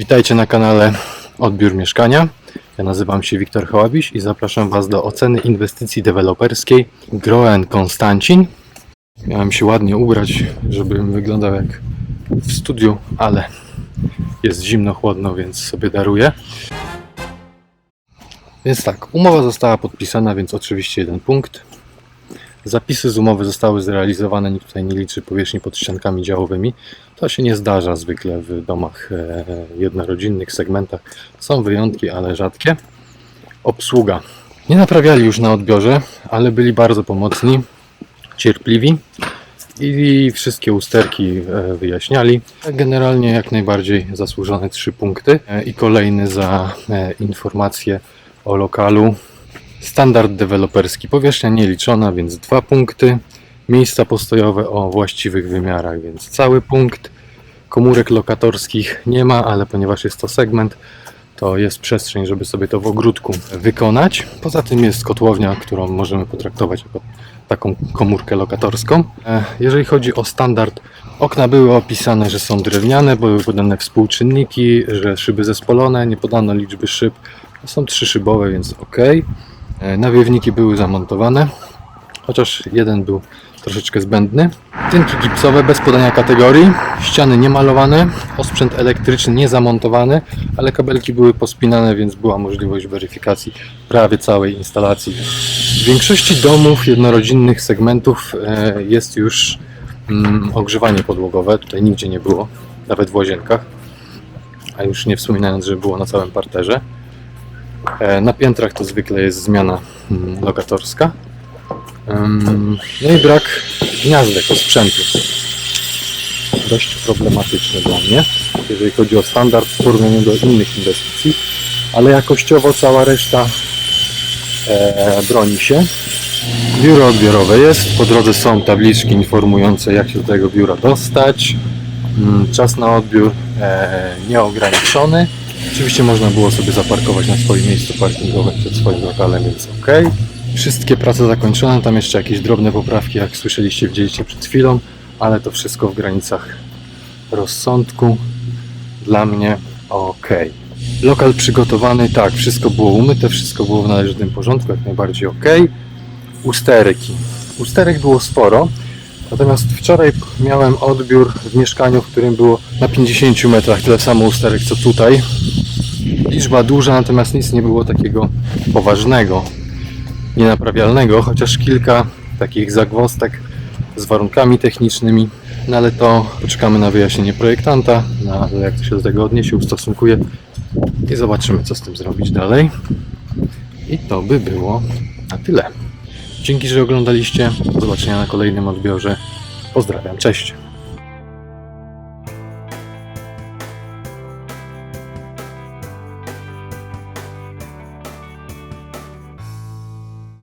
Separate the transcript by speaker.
Speaker 1: Witajcie na kanale Odbiór Mieszkania. Ja nazywam się Wiktor Hałabiś i zapraszam Was do oceny inwestycji deweloperskiej Groen Konstancin. Miałem się ładnie ubrać, żebym wyglądał jak w studiu, ale jest zimno, chłodno, więc sobie daruję. Więc tak, umowa została podpisana, więc oczywiście jeden punkt. Zapisy z umowy zostały zrealizowane, nikt tutaj nie liczy powierzchni pod ściankami działowymi. To się nie zdarza zwykle w domach e, jednorodzinnych, segmentach. Są wyjątki, ale rzadkie. Obsługa. Nie naprawiali już na odbiorze, ale byli bardzo pomocni, cierpliwi i wszystkie usterki e, wyjaśniali. Generalnie jak najbardziej zasłużone trzy punkty E, i kolejny za informacje o lokalu. Standard deweloperski, powierzchnia nieliczona, więc dwa punkty. Miejsca postojowe o właściwych wymiarach, więc cały punkt. Komórek lokatorskich nie ma, ale ponieważ jest to segment, to jest przestrzeń, żeby sobie to w ogródku wykonać. Poza tym jest kotłownia, którą możemy potraktować jako taką komórkę lokatorską. E, Jeżeli chodzi o standard, okna były opisane, że są drewniane, były podane współczynniki, że szyby zespolone, nie podano liczby szyb. Są trzy szybowe, więc ok. E, Nawiewniki były zamontowane, chociaż jeden był troszeczkę zbędny. Tynki gipsowe bez podania kategorii, ściany niemalowane, osprzęt elektryczny nie zamontowany, ale kabelki były pospinane, więc była możliwość weryfikacji prawie całej instalacji. W większości domów jednorodzinnych segmentów e, jest już mm, ogrzewanie podłogowe, tutaj nigdzie nie było, nawet w łazienkach, a już nie wspominając, że było na całym parterze. E, Na piętrach to zwykle jest zmiana mm, lokatorska. No i brak gniazdek osprzętu. Dość problematyczny dla mnie, jeżeli chodzi o standard w porównaniu do innych inwestycji, ale jakościowo cała reszta e, broni się. Biuro odbiorowe jest, po drodze są tabliczki informujące jak się do tego biura dostać. Mm, Czas na odbiór e, nieograniczony. Oczywiście można było sobie zaparkować na swoim miejscu parkingowym przed swoim lokalem, więc ok. Wszystkie prace zakończone, tam jeszcze jakieś drobne poprawki, jak słyszeliście, widzieliście przed chwilą, ale to wszystko w granicach rozsądku. Dla mnie ok. Lokal przygotowany, tak, wszystko było umyte, wszystko było w należytym porządku, jak najbardziej ok. Usterki. Usterek było sporo, natomiast wczoraj miałem odbiór w mieszkaniu, w którym było na 50 metrach tyle samo usterek co tutaj. Liczba duża, natomiast nic nie było takiego poważnego, nienaprawialnego, chociaż kilka takich zagwostek z warunkami technicznymi, no ale to poczekamy na wyjaśnienie projektanta, na jak to się do tego odniesie, ustosunkuje i zobaczymy, co z tym zrobić dalej. I to by było na tyle. Dzięki, że oglądaliście. Do zobaczenia na kolejnym odbiorze. Pozdrawiam, cześć.